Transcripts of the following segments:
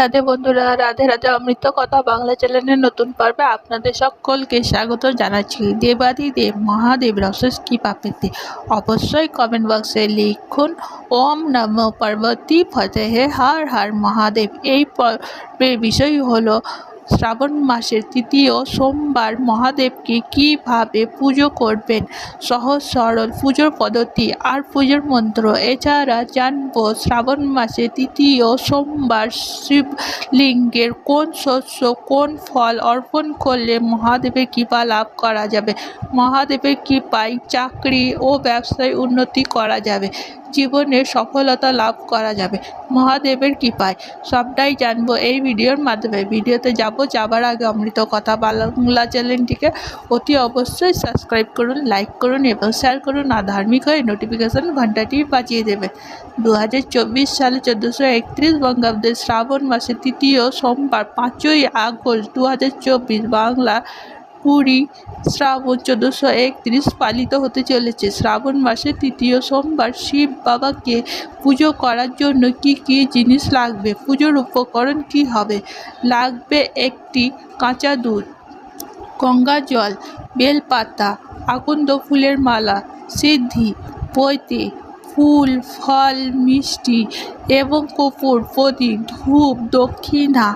রাধে বন্ধুরা, রাধে রাধে অমৃত কথা বাংলা চ্যানেলের নতুন পর্বে আপনাদের সকলকে স্বাগত জানাচ্ছি। দেবাদি দেব, মহাদেব রসস কি পাপেতে? অবশ্যই কমেন্ট বক্সে লিখুন, ওম নম পার্বতী, ফতেহে হার হার মহাদেব। এই পর্বের বিষয় হলো শ্রাবণ মাসের তৃতীয় সোমবার মহাদেবকে কীভাবে পুজো করবেন? সহজ, সরল পুজোর পদ্ধতি আর পুজোর মন্ত্র। এছাড়া জানব শ্রাবণ মাসে তৃতীয় সোমবার শিবলিঙ্গের কোন শস্য, কোন ফল অর্পণ করলে মহাদেবের কৃপা লাভ করা যাবে? মহাদেবের কৃপায় চাকরি ও ব্যবসায় উন্নতি করা যাবে। জীবনে সফলতা লাভ করা যাবে। মহাদেবের কৃপায়। সবটাই জানব এই ভিডিওর মাধ্যমে। ভিডিওতে যাব, যাবার আগে অমৃত কথা বাংলা চ্যানেলটিকে অতি অবশ্যই সাবস্ক্রাইব করুন, লাইক করুন এবং শেয়ার করুন। আর ধার্মিক হয়ে নোটিফিকেশান ঘন্টাটি বাজিয়ে দেবে। দু হাজার চব্বিশ সালে চোদ্দোশো একত্রিশ বঙ্গাব্দের শ্রাবণ মাসের তৃতীয় সোমবার পাঁচই আগস্ট দু হাজার চব্বিশ বাংলা কুড়ি শ্রাবণ চোদ্দোশো একত্রিশ পালিত হতে চলেছে। শ্রাবণ মাসের তৃতীয় সোমবার শিব বাবাকে পুজো করার জন্য কি কি জিনিস লাগবে? পুজোর উপকরণ কি হবে? লাগবে একটি কাঁচা দুধ, গঙ্গা জল, বেলপাতা, আকন্দ ফুলের মালা, সিদ্ধি, পৈতে, ফুল, ফল, মিষ্টি এবং কপুর প্রদীপ ধূপ, দক্ষিণা,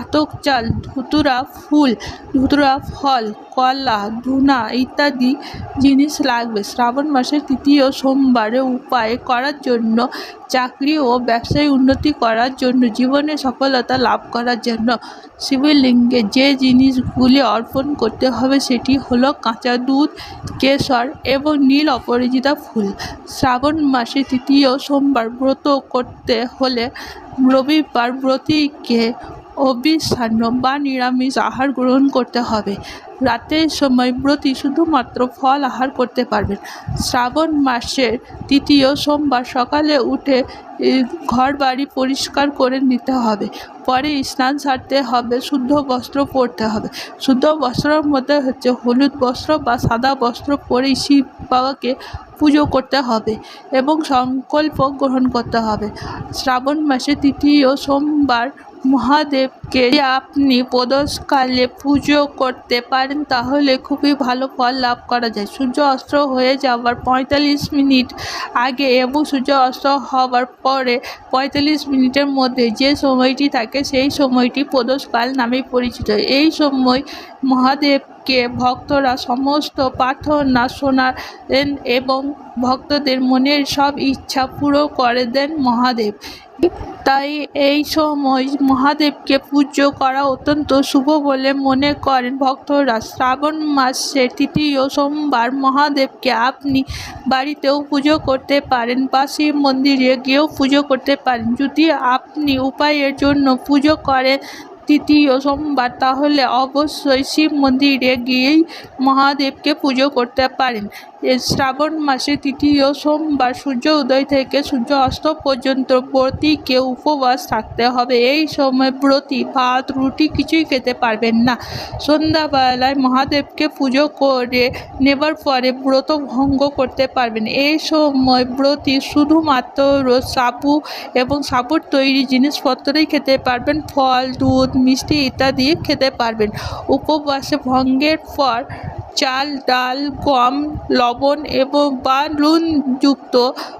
আতক চাল, ধুতুরা ফুল, ধুতুরা ফল, কলা ধুনা ইত্যাদি জিনিস লাগবে। শ্রাবণ মাসের তৃতীয় সোমবারে উপায় করার জন্য, চাকরি ও ব্যবসায় উন্নতি করার জন্য, জীবনে সফলতা লাভ করার জন্য শিবলিঙ্গে যে জিনিসগুলি অর্পণ করতে হবে সেটি হলো কাঁচা দুধ, কেশর এবং নীল অপরাজিতা ফুল। শ্রাবণ মাসে তৃতীয় সোমবার ব্রত করতে হলে রবিবার ব্রতীকে অবিচ্ছান্ন বা নিরামিষ আহার গ্রহণ করতে হবে। রাতের সময় ব্রতী শুধুমাত্র ফল আহার করতে পারবেন। শ্রাবণ মাসের তৃতীয় সোমবার সকালে উঠে ঘর বাড়ি পরিষ্কার করে নিতে হবে। পরে স্নান সারতে হবে, শুদ্ধ বস্ত্র পরতে হবে। শুদ্ধ বস্ত্রের মধ্যে হচ্ছে হলুদ বস্ত্র বা সাদা বস্ত্র পরে শিব বাবাকে পুজো করতে হবে এবং সংকল্প গ্রহণ করতে হবে। শ্রাবণ মাসে তৃতীয় সোমবার মহাদেবকে আপনি প্রদোষকালে পুজো করতে পারেন, তাহলে খুবই ভালো ফল লাভ করা যায়। সূর্য অস্ত হয়ে যাওয়ার পঁয়তাল্লিশ মিনিট আগে এবং সূর্য অস্ত হওয়ার পরে পঁয়তাল্লিশ মিনিটের মধ্যে যে সময়টি থাকে, সেই সময়টি প্রদোষকাল নামে পরিচিত। এই সময় মহাদেবকে ভক্তরা সমস্ত প্রার্থনা শোনান এবং ভক্তদের মনের সব ইচ্ছা পুরো করে দেন মহাদেব। তাই এই সময় মহাদেবকে পুজো করা অত্যন্ত শুভ বলে মনে করেন ভক্তরা। শ্রাবণ মাসের তৃতীয় সোমবার মহাদেবকে আপনি বাড়িতেও পুজো করতে পারেন বা শিব মন্দিরে গিয়েও পুজো করতে পারেন। যদি আপনি উপায়ের জন্য পুজো করেন তৃতীয় সোমবার, তাহলে অবশ্যই শিব মন্দিরে গিয়েই মহাদেবকে পুজো করতে পারেন। শ্রাবণ মাসে তৃতীয় সোমবার সূর্য উদয় থেকে সূর্য অস্ত পর্যন্ত ব্রতীকে উপবাস থাকতে হবে। এই সময় ব্রতী ভাত, রুটি কিছুই খেতে পারবেন না। সন্ধ্যাবেলায় মহাদেবকে পুজো করে নেবার পরে ব্রত ভঙ্গ করতে পারবেন। এই সময় ব্রতী শুধুমাত্র সাবু এবং সাবুর তৈরি জিনিসপত্রই খেতে পারবেন। ফল, দুধ, মিষ্টি ইত্যাদি খেতে পারবেন। উপবাসে ভঙ্গের পর চাল, ডাল, গম, লবণ এবং বা নুনযুক্ত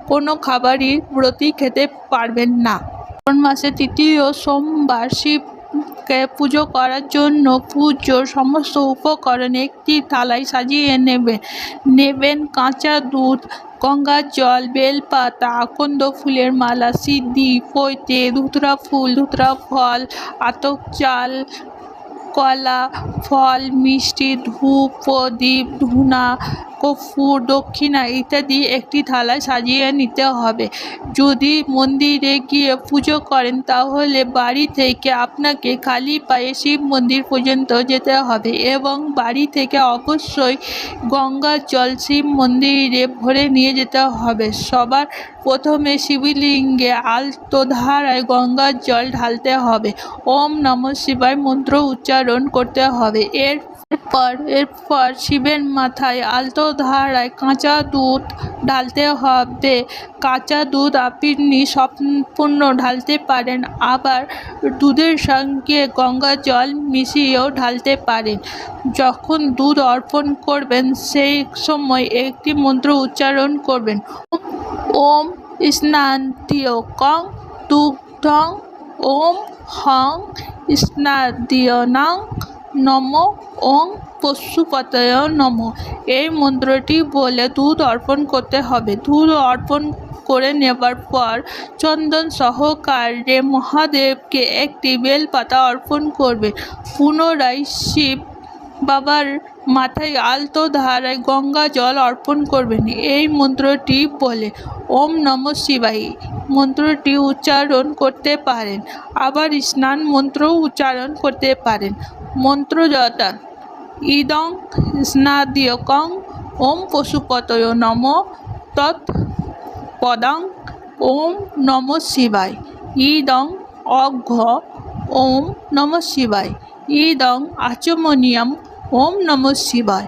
কোনো খাবারই ব্রতী খেতে পারবেন না। শ্রাবণ মাসে তৃতীয় সোমবার শিবকে পুজো করার জন্য পুজোর সমস্ত উপকরণ একটি থালায় সাজিয়ে নেবেন নেবেন কাঁচা দুধ, গঙ্গার জল, বেলপাতা, আকন্দ ফুলের মালা, সিদ্ধি পৈতে ধুতরা ফুল, ধুতরা ফল আতক চাল কলা ফল মিষ্টি ধূপ প্রদীপ ধূনা কর্পূর দক্ষিণা ইত্যাদি একটি থালায় সাজিয়ে নিতে হবে। যদি মন্দিরে গিয়ে পুজো করেন, তাহলে বাড়ি থেকে আপনাকে খালি পায়ে শিব মন্দির পর্যন্ত যেতে হবে এবং বাড়ি থেকে অবশ্যই গঙ্গার জল শিব মন্দিরে ভরে নিয়ে যেতে হবে। সবার প্রথমে শিবলিঙ্গে আলতো ধারায় গঙ্গার জল ঢালতে হবে। ওম নম শিবায় মন্ত্র উচ্চারণ করতে হবে। এর পর, এরপর শিবের মাথায় আলতো ধারায় কাঁচা দুধ ঢালতে হবে। কাঁচা দুধ আপনি সম্পূর্ণ ঢালতে পারেন, আবার দুধের সঙ্গে গঙ্গা জল মিশিয়েও ঢালতে পারেন। যখন দুধ অর্পণ করবেন, সেই সময় একটি মন্ত্র উচ্চারণ করবেন। ওম স্নান্তিয়কং দুগ্ধং, ওম হং স্নাদিয়নাং নম ওং পশুপতয় নম। এই মন্ত্রটি বলে দুধ অর্পণ করতে হবে। দুধ অর্পণ করে নেবার পর চন্দন সহকারে মহাদেবকে একটি বেলপাতা অর্পণ করবে। পুনরায় শিব বাবার মাথায় আলতো ধারায় গঙ্গা জল অর্পণ করবেন। এই মন্ত্রটি বলে, ওম নম শিবাই মন্ত্রটি উচ্চারণ করতে পারেন। আবার স্নান মন্ত্র উচ্চারণ করতে পারেন। মন্ত্র যথা ইদং স্নাদিয়কং ওম পশুপতয় নম তৎ পদং ওম নম শিবায়। ইদং অঘ্য ওম নম শিবায়। ইদং আচমনিয়ম ওম নম শিবায়।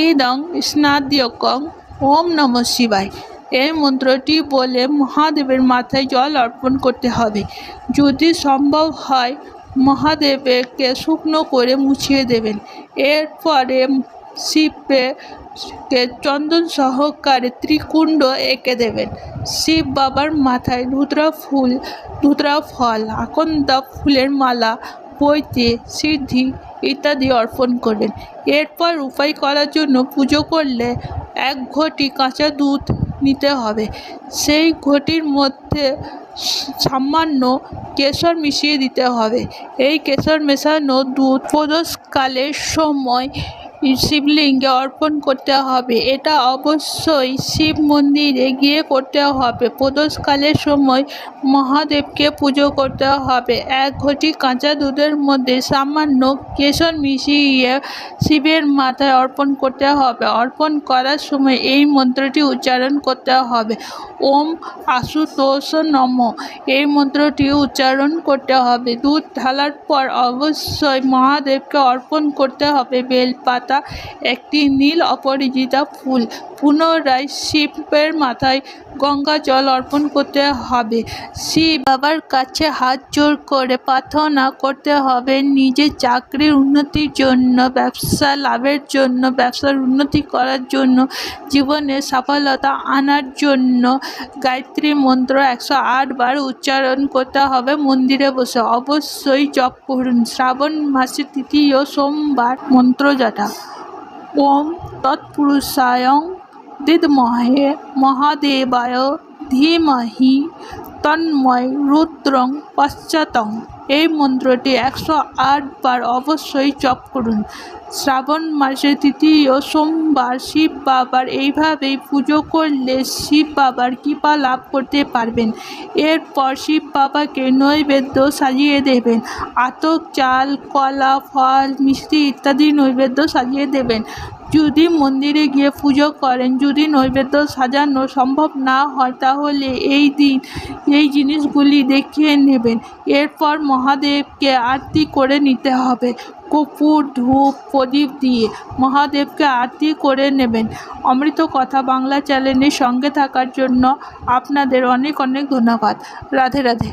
ইদং স্নাদ্যকং ওম নম শিবায়। এই মন্ত্রটি বলে মহাদেবের মাথায় জল অর্পণ করতে হবে। যদি সম্ভব হয়, মহাদেবকে শুকনো করে মুছিয়ে দেবেন। এরপরে শিবকে চন্দন সহকারে ত্রিকুণ্ড এঁকে দেবেন। শিব বাবার মাথায় ধুতরা ফুল, ধুতরা ফল, আকন্দা ফুলের মালা, বইতে সিদ্ধি ইত্যাদি অর্পণ করবেন। এরপর উপায় করার জন্য পুজো করলে এক ঘটি কাঁচা দুধ নিতে হবে। সেই ঘটির মধ্যে সামান্য কেশর মিশিয়ে দিতে হবে। এই কেশর মেশানো দুধ প্রদোষকালের সময় শিবলিঙ্গে অর্পণ করতে হবে। এটা অবশ্যই শিব মন্দিরে গিয়ে করতে হবে। প্রদোষকালের সময় মহাদেবকে পুজো করতে হবে। এক ঘটি কাঁচা দুধের মধ্যে সামান্য কেশর মিশিয়ে শিবের মাথায় অর্পণ করতে হবে। অর্পণ করার সময় এই মন্ত্রটি উচ্চারণ করতে হবে। ওম আশুতোষ নম। এই মন্ত্রটি উচ্চারণ করতে হবে। দুধ ঢালার পর অবশ্যই মহাদেবকে অর্পণ করতে হবে। বেলপাতা একটি নীল অপরাজিতা ফুল। পুনরায় শিবের মাথায় গঙ্গা জল অর্পণ করতে হবে। শিব বাবার কাছে হাত জোর করে প্রার্থনা করতে হবে, নিজের চাকরির উন্নতির জন্য, ব্যবসা লাভের জন্য, ব্যবসার উন্নতি করার জন্য, জীবনে সফলতা আনার জন্য। গায়ত্রী মন্ত্র একশো আট বার উচ্চারণ করতে হবে, মন্দিরে বসে। অবশ্যই জপ করুন। শ্রাবণ মাসের তৃতীয় সোমবার মন্ত্র ওম তৎপুরুষায়ং দিদমহে মহাদেবায় ধীমহি তন্ময় রুদ্রং পশ্চাতং এই মন্ত্রটি একশো বার অবশ্যই জপ করুন। শ্রাবণ মাসের তৃতীয় সোমবার শিব বাবার এইভাবেই পুজো করলে শিব বাবার কৃপা লাভ করতে পারবেন। এরপর শিব বাবাকে নৈবেদ্য সাজিয়ে দেবেন। আতক চাল, কলা, ফল, মিষ্টি ইত্যাদি নৈবেদ্য সাজিয়ে দেবেন। যদি মন্দিরে গিয়ে পুজো করেন, যদি নৈবেদ্য সাজানো সম্ভব না হয়, তাহলে এই দিন এই জিনিসগুলি দেখিয়ে নেবেন। এরপর মহাদেবকে আরতি করে নিতে হবে। কপুর ধূপ, প্রদীপ দিয়ে মহাদেবকে আরতি করে নেবেন। অমৃত কথা বাংলা চ্যানেলের সঙ্গে থাকার জন্য আপনাদের অনেক অনেক ধন্যবাদ। রাধে রাধে।